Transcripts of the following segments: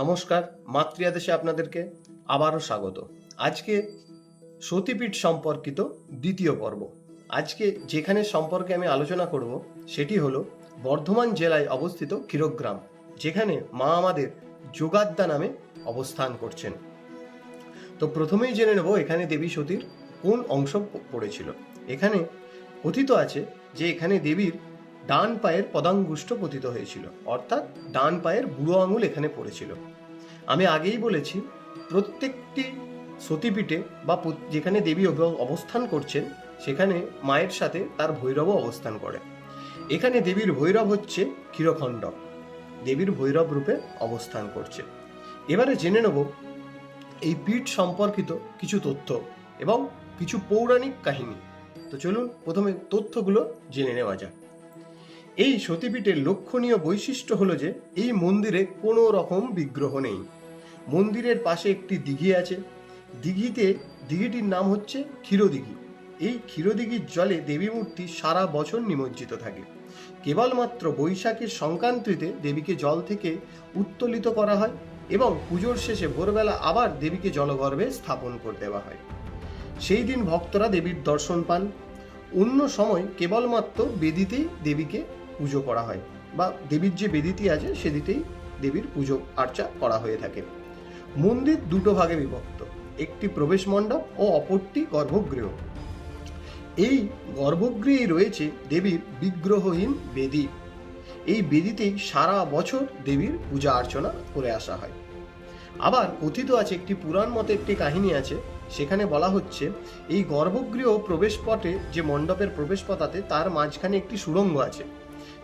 নমস্কার, মাতৃয়াদেশে আপনাদেরকে আবারও স্বাগত। আজকে সতীপীঠ সম্পর্কিত দ্বিতীয় পর্ব। আজকে যেখানে সম্পর্কে আমি আলোচনা করব, সেটি হলো বর্ধমান জেলায় অবস্থিত ক্ষীরগ্রাম, যেখানে মা আমাদের যোগাদ্দা নামে অবস্থান করছেন। তো প্রথমেই জেনে নেব, এখানে দেবী সতীর কোন অংশ পড়েছিল। এখানে কথিত আছে যে এখানে দেবীর ডান পায়ের পদাঙ্গুষ্ঠ পতিত হয়েছিল। অর্থাৎ ডান পায়ের বুড়ো আঙুল এখানে পড়েছিল। আমি আগেই বলেছি, প্রত্যেকটি সতীপীঠে বা যেখানে দেবী অবস্থান করছেন, সেখানে মায়ের সাথে তার ভৈরবও অবস্থান করে। এখানে দেবীর ভৈরব হচ্ছে ক্ষীরখণ্ডক দেবীর ভৈরব রূপে অবস্থান করছে। এবারে জেনে নেব, এই পীঠ সম্পর্কিত কিছু তথ্য এবং কিছু পৌরাণিক কাহিনী। তো চলুন, প্রথমে তথ্যগুলো জেনে নেওয়া যাক। এই সতীপীঠের লক্ষণীয় বৈশিষ্ট্য হলো যে এই মন্দিরে কোনো রকম বিগ্রহ নেই। মন্দিরের পাশে একটি দিঘি আছে। দিঘিতে, দিঘিটির নাম হচ্ছে ক্ষীরদিঘি। এই ক্ষীরদিঘির জলে দেবী মূর্তি সারা বছর নিমজ্জিত থাকে। কেবলমাত্র বৈশাখের সংক্রান্তিতে দেবীকে জল থেকে উত্তোলিত করা হয় এবং পুজোর শেষে ভোরবেলা আবার দেবীকে জলগর্ভে স্থাপন করে দেওয়া হয়। সেই দিন ভক্তরা দেবীর দর্শন পান। অন্য সময় কেবলমাত্র বেদিতেই দেবীকে পুজো করা হয় বা দেবীর যে বেদিটি আছে সেদিতেই দেবীর পুজো আর্চা করা হয়ে থাকে। মন্দির দুটো ভাগে বিভক্ত, একটি প্রবেশ মণ্ডপ ও অপরটি গর্ভগৃহ। এই গর্ভগৃহে রয়েছে দেবীর বিগ্রহহীন বেদি। এই বেদিতেই সারা বছর দেবীর পূজা অর্চনা করে আসা হয়। আবার কথিত আছে, একটি পুরাণ মতে একটি কাহিনী আছে, সেখানে বলা হচ্ছে, এই গর্ভগৃহ প্রবেশপথে যে মণ্ডপের প্রবেশপথাতে তার মাঝখানে একটি সুড়ঙ্গ আছে।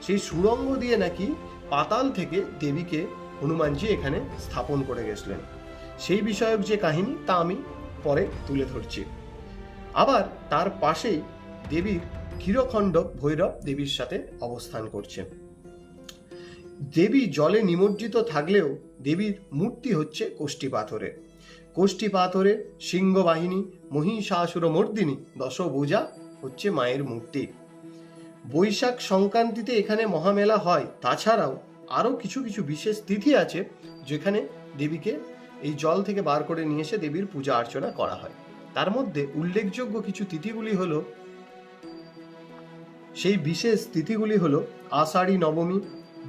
সেই সুড়ঙ্গ দিয়ে নাকি পাতাল থেকে দেবীকে হনুমানজি এখানে স্থাপন করে গেছিলেন। সেই বিষয়ক যে কাহিনী তা আমি পরে তুলে ধরছি। আবার তার পাশেই দেবীর ক্ষীরখণ্ড ভৈরব দেবীর সাথে অবস্থান করছে। দেবী জলে নিমজ্জিত থাকলেও দেবীর মূর্তি হচ্ছে কোষ্ঠী পাথরের কোষ্ঠী পাথরের সিংহবাহিনী মহিষাসুর মর্দিনী দশভুজা হচ্ছে মায়ের মূর্তি। বৈশাখ সংক্রান্তিতে এখানে মহামেলা হয়। তাছাড়াও আরও কিছু কিছু বিশেষ তিথি আছে, যেখানে দেবীকে এই জল থেকে বার করে নিয়ে এসে দেবীর পূজা অর্চনা করা হয়। তার মধ্যে উল্লেখযোগ্য কিছু তিথিগুলি হলো, সেই বিশেষ তিথিগুলি হলো আষাঢ়ী নবমী,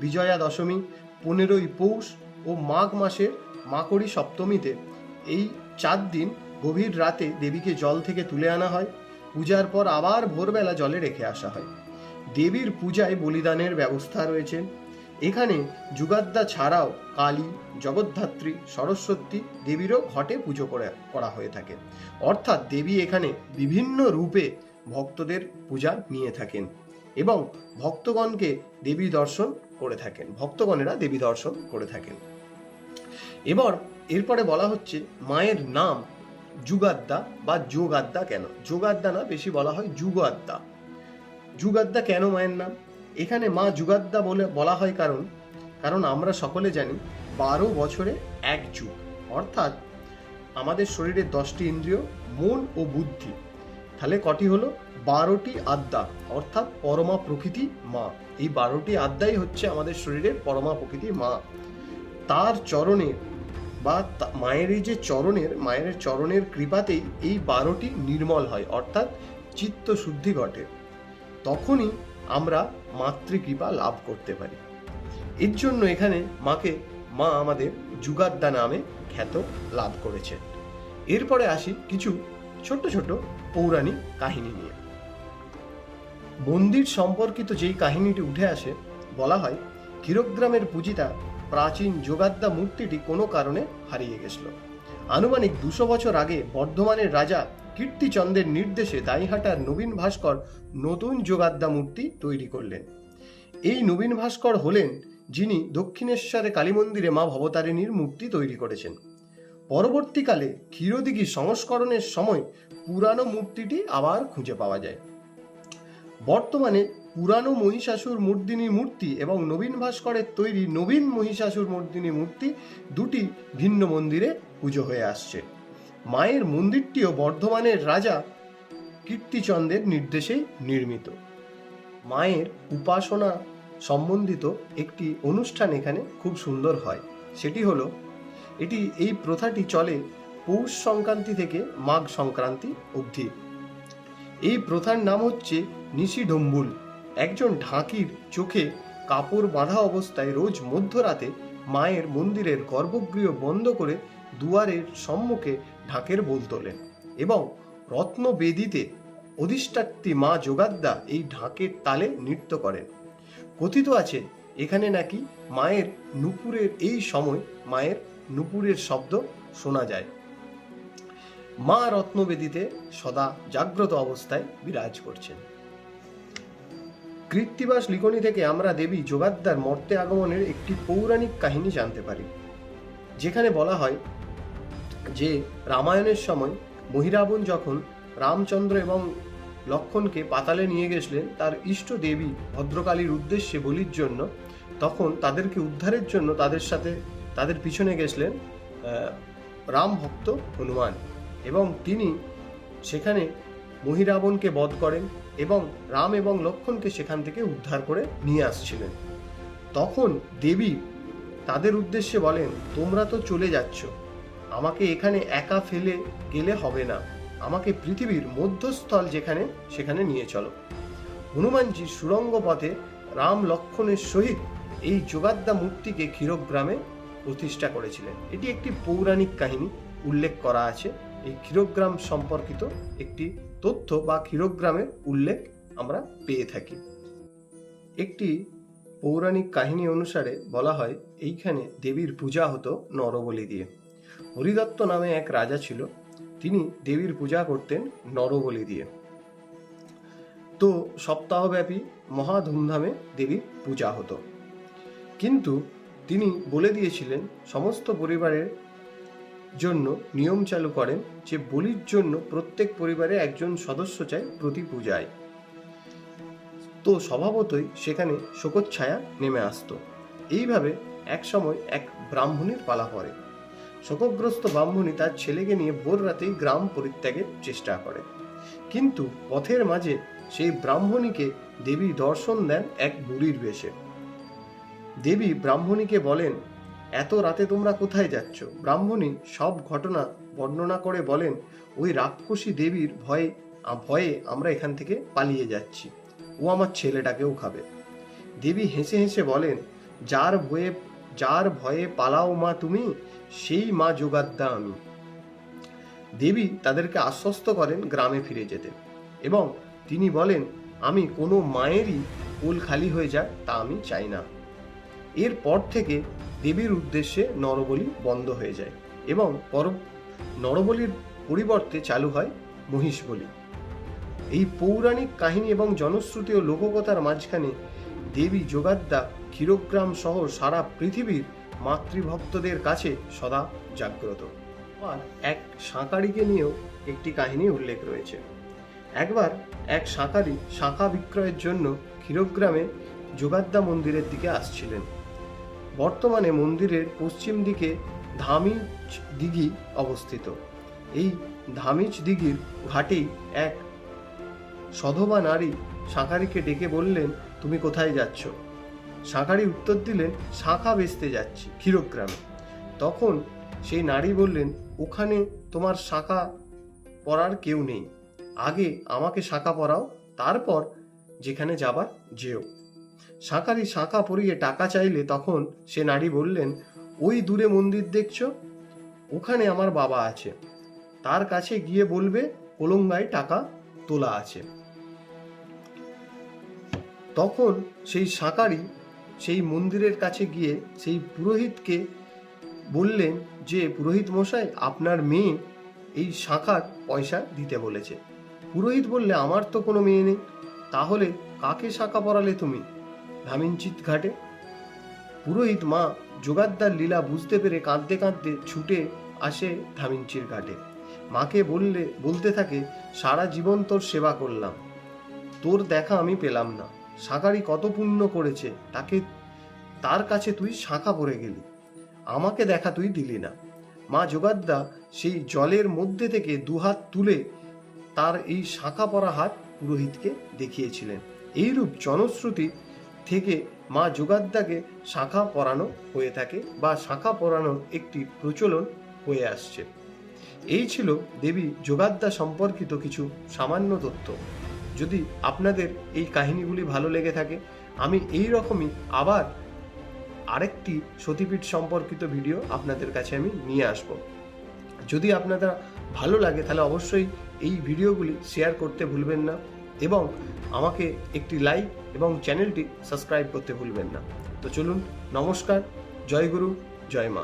বিজয়া দশমী, পনেরোই পৌষ ও মাঘ মাসের মাকড়ি সপ্তমীতে। এই চার দিন গভীর রাতে দেবীকে জল থেকে তুলে আনা হয়। পূজার পর আবার ভোরবেলা জলে রেখে আসা হয়। দেবীর পূজায় বলিদানের ব্যবস্থা রয়েছে। এখানে যুগাদ্দা ছাড়াও কালী, জগদ্ধাত্রী, সরস্বতী দেবীরও ঘটে পুজো করে, করা হয়ে থাকে। অর্থাৎ দেবী এখানে বিভিন্ন রূপে ভক্তদের পূজা নিয়ে থাকেন এবং ভক্তগণকে দেবী দর্শন করে থাকেন, ভক্তগণেরা দেবী দর্শন করে থাকেন। এবার এরপরে বলা হচ্ছে মায়ের নাম যুগাদ্দা বা যোগাদ্দা কেন? যোগাদ্দা না, বেশি বলা হয় যুগাদ্দা যুগাদ্দা কেন মায়ের নাম? এখানে মা যুগাদ্দা বলে বলা হয় কারণ কারণ আমরা সকলে জানি বারো বছরে এক যুগ। অর্থাৎ আমাদের শরীরের দশটি ইন্দ্রিয়, মন ও বুদ্ধি। তাহলে কটি হলো? বারোটি আদ্যা, অর্থাৎ পরমা প্রকৃতি মা। এই বারোটি আদ্যাই হচ্ছে আমাদের শরীরের পরমা প্রকৃতি মা। তার চরণের বা মায়ের এই যে চরণের, মায়ের চরণের কৃপাতেই এই বারোটি নির্মল হয়, অর্থাৎ চিত্ত শুদ্ধি ঘটে। তখনই আমরা মাতৃকৃপা লাভ করতে পারি। এর জন্য এখানে মাকে মা আমাদের যুগাদ্দা নামে খ্যাত লাভ করেছে। এরপরে আসি কিছু ছোট্ট ছোট পৌরাণিক কাহিনী নিয়ে। মন্দির সম্পর্কিত যেই কাহিনীটি উঠে আসে, বলা হয়, ক্ষীরগ্রামের পূজিতা প্রাচীন যোগাদ্দা মূর্তিটি কোনো কারণে হারিয়ে গেছিল। আনুমানিক দুশো বছর আগে বর্ধমানের রাজা কীর্তিচন্দ্রের নির্দেশে দাইহাটার নবীন ভাস্কর নতুন যোগাদ্দা মূর্তি তৈরি করলেন। এই নবীন ভাস্কর হলেন যিনি দক্ষিণেশ্বরে কালী মন্দিরে মা ভবতারিণীর মূর্তি তৈরি করেছেন। পরবর্তীকালে ক্ষীরদিঘি সংস্করণের সময় পুরানো মূর্তিটি আবার খুঁজে পাওয়া যায়। বর্তমানে পুরানো মহিষাসুর মর্দিনী মূর্তি এবং নবীন ভাস্করের তৈরি নবীন মহিষাসুর মর্দিনী মূর্তি দুটি ভিন্ন মন্দিরে পুজো হয়ে আসছে। মায়ের মন্দিরটিও বর্ধমানের রাজা কীর্তিচন্দ্রের নির্দেশেই নির্মিত। মায়ের উপাসনা সম্বন্ধিত একটি অনুষ্ঠান এখানে খুব সুন্দর হয়। সেটি হলো, এটি এই প্রথাটি চলে পৌষ সংক্রান্তি থেকে মাঘ সংক্রান্তি অবধি। এই প্রথার নাম হচ্ছে নিশিডম্বুল একজন ঢাকির চোখে কাপড় বাঁধা অবস্থায় রোজ মধ্যরাতে মায়ের মন্দিরের গর্ভগৃহ বন্ধ করে দুয়ারের সম্মুখে ঢাকের বোল তোলেন এবং রত্নবেদিতে অধিষ্ঠাত্রী মা যোগাদ্দা এই ঢাকের তালে নৃত্য করেন। কথিত আছে, এখানে নাকি মায়ের নুপুরের এই সময় মায়ের নুপুরের শব্দ শোনা যায়। মা রত্নবেদিতে সদা জাগ্রত অবস্থায় বিরাজ করছেন। কৃত্তিবাস লিখনি থেকে আমরা দেবী যোগাদ্দার মর্তে আগমনের একটি পৌরাণিক কাহিনী জানতে পারি, যেখানে বলা হয় যে রামায়ণের সময় মহিরাবণ যখন রামচন্দ্র এবং লক্ষণকে পাতালে নিয়ে গেছিলেন তার ইষ্ট দেবী ভদ্রকালীর উদ্দেশ্যে বলির জন্য, তখন তাদেরকে উদ্ধারের জন্য তাদের সাথে, তাদের পিছনে গেছিলেন রাম ভক্ত হনুমান এবং তিনি সেখানে মহিরাবণকে বধ করেন। এবং রাম এবং লক্ষণকে সেখান থেকে উদ্ধার করে নিয়ে আসছিলেন। তখন দেবী তাদের উদ্দেশ্যে বলেন, তোমরা তো চলে যাচ্ছ। আমাকে এখানে একা ফেলে গেলে হবে না। আমাকে পৃথিবীর মধ্যস্থল যেখানে, সেখানে নিয়ে চলো। হনুমানজি সুরঙ্গ পথে রাম লক্ষণের সহিত এই যোগাদ্দা মূর্তিকে ক্ষীরগ্রামে প্রতিষ্ঠা করেছিলেন। এটি একটি পৌরাণিক কাহিনী, উল্লেখ করা আছে। এই ক্ষীরগ্রাম সম্পর্কিত একটি তথ্য বা ক্ষীরগ্রামের উল্লেখ আমরা পেয়ে থাকি। একটি পৌরাণিক কাহিনী অনুসারে বলা হয়, এইখানে দেবীর পূজা হতো নরবলি দিয়ে। হরিদত্ত নামে এক রাজা ছিল, তিনি দেবীর পূজা করতেন নরবলি দিয়ে। তো সপ্তাহব্যাপী মহা ধুমধামে দেবীর পূজা হতো। কিন্তু তিনি বলে দিয়েছিলেন, সমস্ত পরিবারের জন্য নিয়ম চালু করেন যে বলির জন্য প্রত্যেক পরিবারে একজন সদস্য চাই প্রতি পূজায়। তো স্বভাবতই সেখানে শোকচ্ছায়া নেমে আসতো। এইভাবে এক সময় এক ব্রাহ্মণের পালা পড়ে। শোকগ্রস্ত ব্রাহ্মণী তার ছেলেকে নিয়ে ভোর রাতেই গ্রাম পরিত্যাগের চেষ্টা করে। কিন্তু পথের মাঝে সেই ব্রাহ্মণীকে দেবী দর্শন দেন এক বুড়ির বেশে। দেবী ব্রাহ্মণীকে বলেন এত রাতে তোমরা কোথায় যাচ্ছ? ব্রাহ্মণী সব ঘটনা বর্ণনা করে বলেন, ওই রাক্ষসী দেবীর ভয়ে ভয়ে আমরা এখান থেকে পালিয়ে যাচ্ছি। ও আমার ছেলেটাকেও খাবে। দেবী হেসে হেসে বলেন, যার ভয়ে যার ভয়ে পালাও মা তুমি, সেই মা যোগাদ্দা আমি। দেবী তাদেরকে আশ্বস্ত করেন গ্রামে ফিরে যেতে এবং তিনি বলেন, আমি কোনো মায়েরই কোল খালি হয়ে যাক তা আমি চাই না। এরপর থেকে দেবীর উদ্দেশ্যে নরবলি বন্ধ হয়ে যায় এবং পর নরবলির পরিবর্তে চালু হয় মহিষ বলি এই পৌরাণিক কাহিনী এবং জনশ্রুতি ও লোককথার মাঝখানে দেবী যোগাদ্দা ক্ষীরগ্রাম সহ সারা পৃথিবীর মাতৃভক্তদের কাছে সদা জাগ্রত। আর এক সাঁকারিকে নিয়েও একটি কাহিনী উল্লেখ রয়েছে। একবার এক সাঁকারি শাঁখা বিক্রয়ের জন্য ক্ষীরগ্রামে যোগাদ্দা মন্দিরের দিকে আসছিলেন। বর্তমানে মন্দিরের পশ্চিম দিকে ধামিজ দিঘি অবস্থিত। এই ধামিজ দিঘির ঘাটেই এক সধবা নারী শাঁখারিকে ডেকে বললেন, তুমি কোথায় যাচ্ছ? শাঁখারি উত্তর দিলেন, শাঁখা বেচতে যাচ্ছি, ক্ষীরগ্রামে। তখন সেই নারী বললেন, ওখানে তোমার শাঁখা পরার কেউ নেই। আগে আমাকে শাঁখা পরাও, তারপর যেখানে যাবার যেও। শাঁখারি শাঁখা পরিয়ে টাকা চাইলে তখন সে নারী বললেন, ওই দূরে মন্দির দেখছ? ওখানে আমার বাবা আছে। তার কাছে গিয়ে বলবে কোলঙ্গায় টাকা তোলা আছে। তখন সেই শাঁকারি সেই মন্দিরের কাছে গিয়ে সেই পুরোহিতকে বললেন যে, পুরোহিত মশাই, আপনার মেয়ে এই শাঁখার পয়সা দিতে বলেছে। পুরোহিত বললে, আমার তো কোনো মেয়ে নেই। তাহলে কাকে শাঁখা পরালে তুমি? ধামিনচিত ঘাটে। পুরোহিত মা যোগাদ্দার লীলা বুঝতে পেরে কাঁদতে কাঁদতে ছুটে আসে ধামিনচির ঘাটে। মাকে বললে, বলতে থাকে, সারা জীবন তোর সেবা করলাম। তোর দেখা আমি পেলাম না। শাঁখারি কত পুণ্য করেছে, তাকে, তার কাছে তুই শাঁখা পড়ে গেলি। আমাকে দেখা তুই দিলি না। মা যোগাদ্দা সেই জলের মধ্যে থেকে দুহাত তুলে তার এই শাঁখা পরা হাত পুরোহিতকে দেখিয়েছিলেন। এইরূপ জনশ্রুতি থেকে মা যোগাদ্দাকে শাখা পরানো হয়ে থাকে বা শাখা পরানোর একটি প্রচলন হয়ে আসছে। এই ছিল দেবী যোগাদ্দা সম্পর্কিত কিছু সামান্য তথ্য। যদি আপনাদের এই কাহিনীগুলি ভালো লেগে থাকে, আমি এই রকমই আবার আরেকটি সতীপীঠ সম্পর্কিত ভিডিও আপনাদের কাছে আমি নিয়ে আসব। যদি আপনারা ভালো লাগে, তাহলে অবশ্যই এই ভিডিওগুলি শেয়ার করতে ভুলবেন না। এবং আমাকে একটি লাইক এবং চ্যানেলটি সাবস্ক্রাইব করতে ভুলবেন না। তো চলুন, নমস্কার, জয় গুরু, জয় মা।